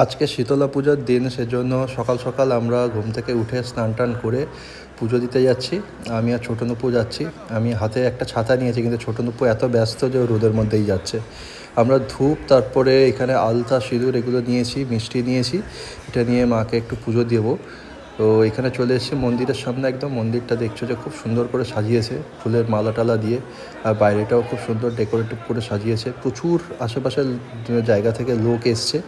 আজকে শীতলা পূজার দিন, সেজন্য সকাল সকাল আমরা ঘুম থেকে উঠে স্নান টান করে পুজো দিতে যাচ্ছি। আমি আর ছোটো নুপু যাচ্ছি। আমি হাতে একটা ছাতা নিয়েছি, কিন্তু ছোটো নুপু এত ব্যস্ত যে রোদের মধ্যেই যাচ্ছে। আমরা ধূপ, তারপরে এখানে আলতা, সিঁদুর এগুলো নিয়েছি, মিষ্টি নিয়েছি। এটা নিয়ে মাকে একটু পুজো দেবো। তো এখানে চলে এসেছি মন্দিরের সামনে একদম মন্দিরটা দেখছ যে খুব সুন্দর করে সাজিয়েছে ফুলের মালা টালা দিয়ে। আর বাইরেটাও খুব সুন্দর ডেকোরেটিভ করে সাজিয়েছে। প্রচুর আশেপাশের জায়গা থেকে লোক এসছে।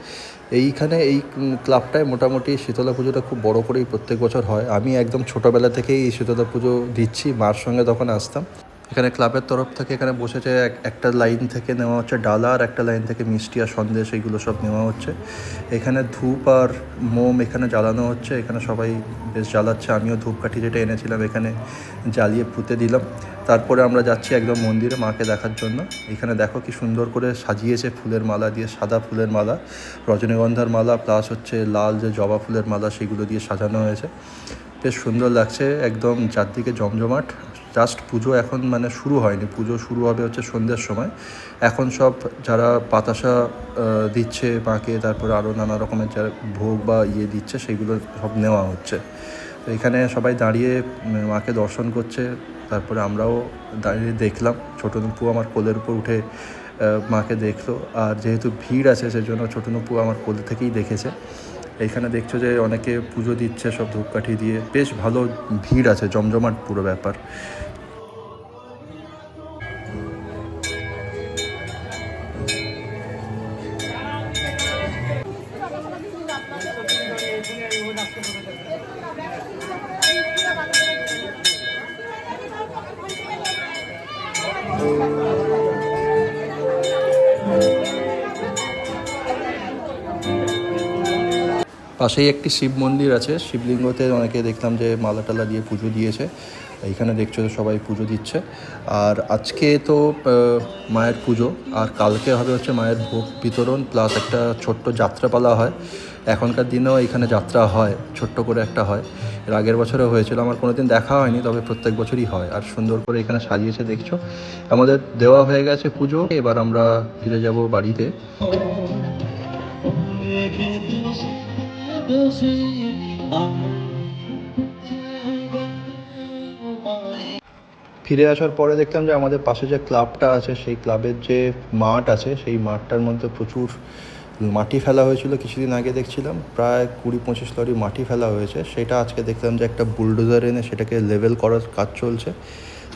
এইখানে এই ক্লাবটায় মোটামুটি শীতলা পুজোটা খুব বড় করেই প্রত্যেক বছর হয়। আমি একদম ছোটোবেলা থেকেই এই শীতলা পুজো দিচ্ছি, মার সঙ্গে তখন আসতাম। এখানে ক্লাবের তরফ থেকে এখানে বসেছে এক- একটা লাইন থেকে নেওয়া হচ্ছে ডালা আর একটা লাইন থেকে মিষ্টি আর সন্দেশ, এইগুলো সব নেওয়া হচ্ছে। এখানে ধূপ আর মোম এখানে জ্বালানো হচ্ছে। এখানে সবাই বেশ জ্বালাচ্ছে। আমিও ধূপকাঠি যেটা এনেছিলাম এখানে জ্বালিয়ে পুঁতে দিলাম। তারপরে আমরা যাচ্ছি একদম মন্দিরে মাকে দেখার জন্য। এখানে দেখো কি সুন্দর করে সাজিয়েছে ফুলের মালা দিয়ে, সাদা ফুলের মালা, রজনীগন্ধার মালা প্লাস হচ্ছে লাল যে জবা ফুলের মালা সেগুলো দিয়ে সাজানো হয়েছে। বেশ সুন্দর লাগছে একদম চারদিকে জমজমাট। জাস্ট পুজো এখন মানে শুরু হয়নি, পুজো শুরু হবে হচ্ছে সন্ধ্যের সময়। এখন সব যারা বাতাসা দিচ্ছে মাকে, তারপরে আরও নানা রকমের যারা ভোগ বা ইয়ে দিচ্ছে সেগুলো সব নেওয়া হচ্ছে। তো এখানে সবাই দাঁড়িয়ে মাকে দর্শন করছে। তারপরে আমরাও দাঁড়িয়ে দেখলাম। ছোটো নুপু আমার কোলের উপর উঠে মাকে দেখল। আর যেহেতু ভিড় আছে, সেজন্য ছোটো নুপু আমার কোল থেকেই দেখেছে। এইখানে দেখছ যে অনেকে পুজো দিচ্ছে সব ধূপকাঠি দিয়ে। বেশ ভালো ভিড় আছে, জমজমাট পুরো ব্যাপার। পাশেই একটি শিব মন্দির আছে। শিবলিঙ্গতে অনেকে দেখলাম যে মালা টালা দিয়ে পুজো দিয়েছে। এইখানে দেখছ সবাই পুজো দিচ্ছে। আর আজকে তো মায়ের পুজো। আর কালকে হবে হচ্ছে মায়ের ভোগ বিতরণ, প্লাস একটা ছোট্ট যাত্রাপালা হয়। এখনকার দিনেও এখানে যাত্রা হয়, ছোট্ট করে একটা হয়। এর আগের বছরও হয়েছিল, আমার কোনো দিন দেখা হয়নি, তবে প্রত্যেক বছরই হয়। আর সুন্দর করে এখানে সাজিয়েছে, দেখছ? আমাদের দেওয়া হয়ে গেছে পুজো। এবার আমরা ফিরে যাব বাড়িতে। ফিরে আসার পরে দেখলাম যে আমাদের পাশে যে ক্লাবটা আছে, সেই ক্লাবের যে মাঠ আছে, সেই মাঠটার মধ্যে প্রচুর মাটি ফেলা হয়েছিল কিছুদিন আগে দেখছিলাম। প্রায় কুড়ি পঁচিশ লরি মাটি ফেলা হয়েছে। সেটা আজকে দেখলাম যে একটা বুলডোজার এনে সেটাকে লেভেল করার কাজ চলছে।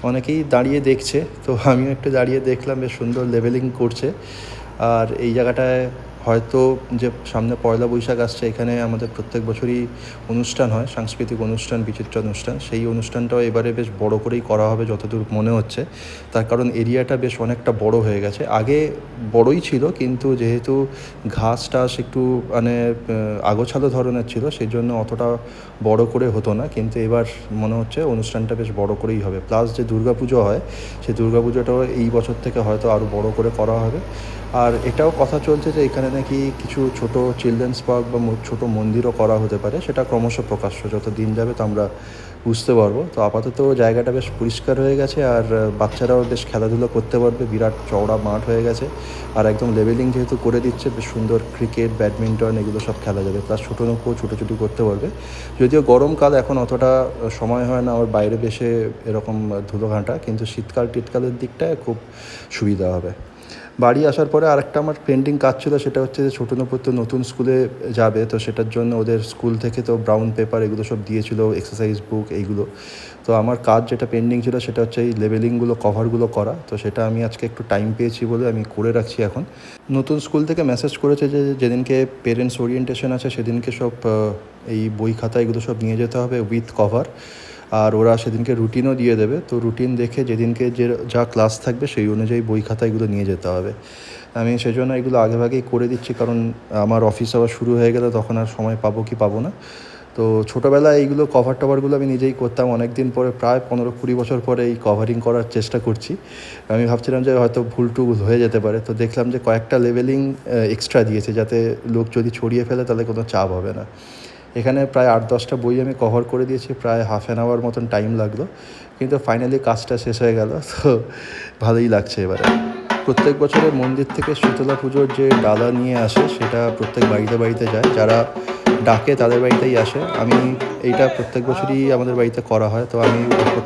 অনেকেই দাঁড়িয়ে দেখছে, তো আমিও একটু দাঁড়িয়ে দেখলাম, বেশ সুন্দর লেভেলিং করছে। আর এই জায়গাটায় হয়তো যে সামনে পয়লা বৈশাখ আসছে, এখানে আমাদের প্রত্যেক বছরই অনুষ্ঠান হয়, সাংস্কৃতিক অনুষ্ঠান, বিচিত্র অনুষ্ঠান। সেই অনুষ্ঠানটাও এবারে বেশ বড় করেই করা হবে যতদূর মনে হচ্ছে। তার কারণ এরিয়াটা বেশ অনেকটা বড় হয়ে গেছে। আগে বড়ই ছিল, কিন্তু যেহেতু ঘাস টাস একটু মানে আগোছালো ধরনের ছিল সেই জন্য অতটা বড় করে হতো না। কিন্তু এবার মনে হচ্ছে অনুষ্ঠানটা বেশ বড় করেই হবে। প্লাস যে দুর্গাপুজো হয়, সেই দুর্গাপুজোটাও এই বছর থেকে হয়তো আরও বড় করে করা হবে। আর এটাও কথা চলছে যে এখানে নাকি কিছু ছোট চিলড্রেন্স পার্ক বা ছোট মন্দিরও করা হতে পারে? সেটা ক্রমশ প্রকাশ্য। যত দিন যাবে তো আমরা বুঝতে পারব। তো আপাতত জায়গাটা বেশ পরিষ্কার হয়ে গেছে আর বাচ্চারাও বেশ খেলাধুলো করতে পারবে। বিরাট চওড়া মাঠ হয়ে গেছে। আর একদম লেভেলিং যেহেতু করে দিচ্ছে, বেশ সুন্দর ক্রিকেট ব্যাডমিন্টন এগুলো সব খেলা যাবে। প্লাস ছোটো নৌকো ছোটোছুটি করতে পারবে। যদিও গরমকাল এখন অতটা সময় হয় না আমার বাইরে বেশে এরকম ধুলো ঘাঁটা কিন্তু শীতকাল টিটকালের দিকটায় খুব সুবিধা হবে। বাড়ি আসার পরে আরেকটা আমার পেন্ডিং কাজ ছিল, সেটা হচ্ছে যে ছোটো নপুর তো নতুন স্কুলে যাবে, তো সেটার জন্য ওদের স্কুল থেকে তো ব্রাউন পেপার এগুলো সব দিয়েছিল এক্সারসাইজ বুক এইগুলো। তো আমার কাজ যেটা পেন্ডিং ছিল, সেটা হচ্ছে এই লেভেলিংগুলো কভারগুলো করা। তো সেটা আমি আজকে একটু টাইম পেয়েছি বলে আমি করে রাখছি এখন। নতুন স্কুল থেকে মেসেজ করেছে যে যেদিনকে পেরেন্টস ওরিয়েন্টেশন আছে, সেদিনকে সব এই বই খাতা এগুলো সব নিয়ে যেতে হবে উইথ কভার আর ওরা সেদিনকে রুটিনও দিয়ে দেবে। তো রুটিন দেখে যেদিনকে যে যা ক্লাস থাকবে সেই অনুযায়ী বই খাতা এগুলো নিয়ে যেতে হবে। আমি সেজন্য এগুলো আগেভাগেই করে দিচ্ছি, কারণ আমার অফিস আবার শুরু হয়ে গেলে তখন আর সময় পাবো কি পাবো না। তো ছোটোবেলায় এইগুলো কভার টভারগুলো আমি নিজেই করতাম। অনেক দিন পরে প্রায় পনেরো কুড়ি বছর পরে এই কভারিং করার চেষ্টা করছি। আমি ভাবছিলাম যে হয়তো ভুল টুল হয়ে যেতে পারে। তো দেখলাম যে কয়েকটা লেভেলিং এক্সট্রা দিয়েছে, যাতে লোক যদি ছড়িয়ে ফেলে তাহলে কোনো চাপ হবে না। এখানে প্রায় আট, দশটা বই আমি কভার করে দিয়েছি, প্রায় হাফ অ্যান আওয়ার মতন টাইম লাগল। কিন্তু ফাইনালি কাজটা শেষ হয়ে গেল, তো ভালোই লাগছে এবারে। প্রত্যেক বছরে মন্দির থেকে শীতলা পুজোর যে ডালা নিয়ে আসে, সেটা প্রত্যেক বাড়িতে বাড়িতে যায়। যারা ডাকে তাদের বাড়িতেই আসে। আমি এইটা প্রত্যেক বছরই আমাদের বাড়িতে করা হয়, তো আমি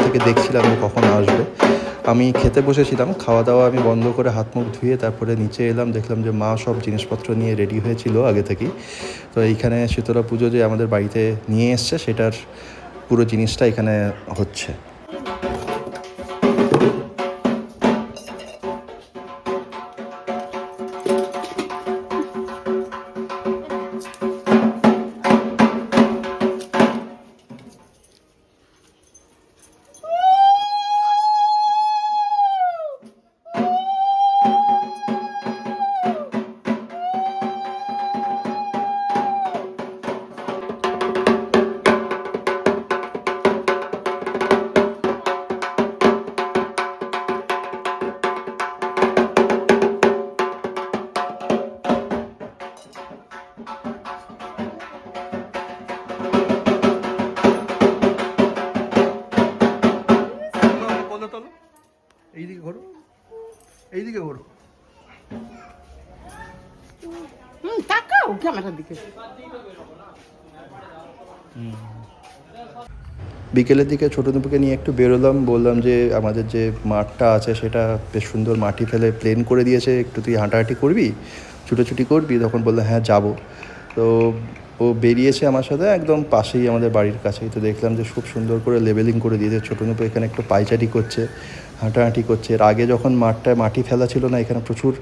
থেকে দেখছিলাম কখন আসবে। আমি খেতে বসেছিলাম খাওয়া দাওয়া আমি বন্ধ করে হাত মুখ ধুয়ে তারপরে নিচে এলাম, দেখলাম যে মা সব জিনিসপত্র নিয়ে রেডি হয়েছিল আগে থেকেই। তো এইখানে শীতলা পুজো যে আমাদের বাড়িতে নিয়ে এসছে, সেটার পুরো জিনিসটা এখানে হচ্ছে। ঘোরো। এইদিকে ঘোরো। হুম তাকাও ক্যামেরার দিকে। বিকেলের দিকে ছোটো দুপুকে নিয়ে একটু বেরোলাম বললাম যে আমাদের যে মাঠটা আছে সেটা বেশ সুন্দর মাটি ফেলে প্লেন করে দিয়েছে একটু তুই হাঁটাহাঁটি করবি? ছুটোছুটি করবি? তখন বলল হ্যাঁ যাব। তো ও বেরিয়েছে আমার সাথে একদম পাশেই আমাদের বাড়ির কাছেই। তো দেখলাম যে খুব সুন্দর করে লেবেলিং করে দিয়েছে, ছোটো নুপু এখানে একটু পাইচারি করছে, হাঁটাহাঁটি করছে। এর আগে যখন মাঠটায় মাটি ফেলা ছিল না, এখানে প্রচুর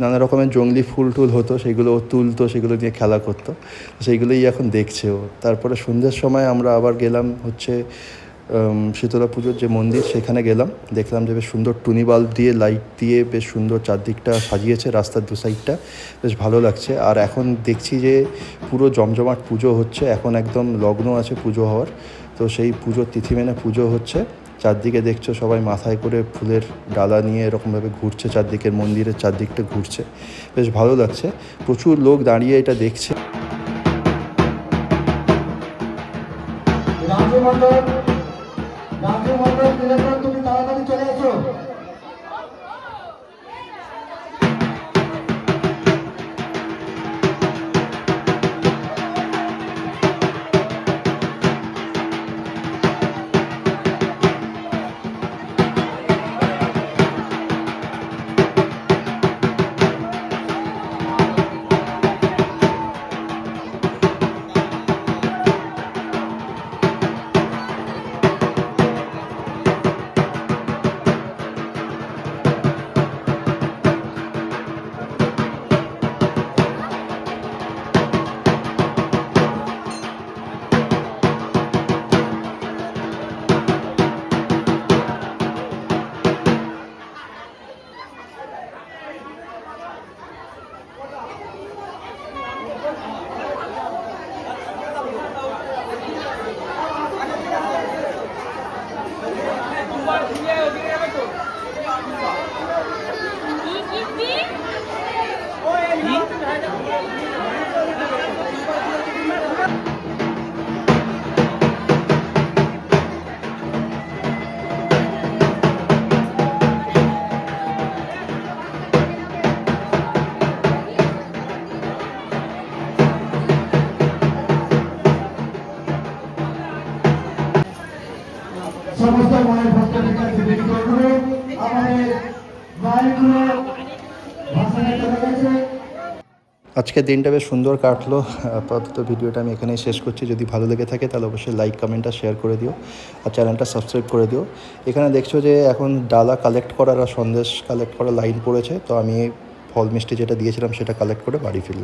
নানা রকমের জঙ্গলি ফুল টুল হতো, সেগুলো তুলতো, সেগুলো নিয়ে খেলা করতো। সেইগুলোই এখন দেখছে ও। তারপরে সন্ধ্যের সময় আমরা আবার গেলাম হচ্ছে শীতলা পুজোর যে মন্দির, সেখানে গেলাম। দেখলাম যে বেশ সুন্দর টুনি বাল্ব দিয়ে লাইট দিয়ে বেশ সুন্দর চারদিকটা সাজিয়েছে রাস্তার দু সাইডটা বেশ ভালো লাগছে। আর এখন দেখছি যে পুরো জমজমাট পুজো হচ্ছে। এখন একদম লগ্ন আছে পুজো হওয়ার। তো সেই পুজোর তিথি মেনে পুজো হচ্ছে। চারদিকে দেখছ সবাই মাথায় করে ফুলের ডালা নিয়ে এরকমভাবে ঘুরছে চারদিকের মন্দিরের চারদিকটা ঘুরছে। বেশ ভালো লাগছে। প্রচুর লোক দাঁড়িয়ে এটা দেখছে। Yeah. আজকের দিনটা বেশ সুন্দর কাটলো। আপাতত ভিডিওটা আমি এখানেই শেষ করছি। যদি ভালো লেগে থাকে তাহলে অবশ্যই লাইক কমেন্টটা শেয়ার করে দিও। আর চ্যানেলটা সাবস্ক্রাইব করে দিও। এখানে দেখছ যে এখন ডালা কালেক্ট করার আর সন্দেশ কালেক্ট করার লাইন পড়েছে। তো আমি ফল মিষ্টি যেটা দিয়েছিলাম সেটা কালেক্ট করে বাড়ি ফিরলাম।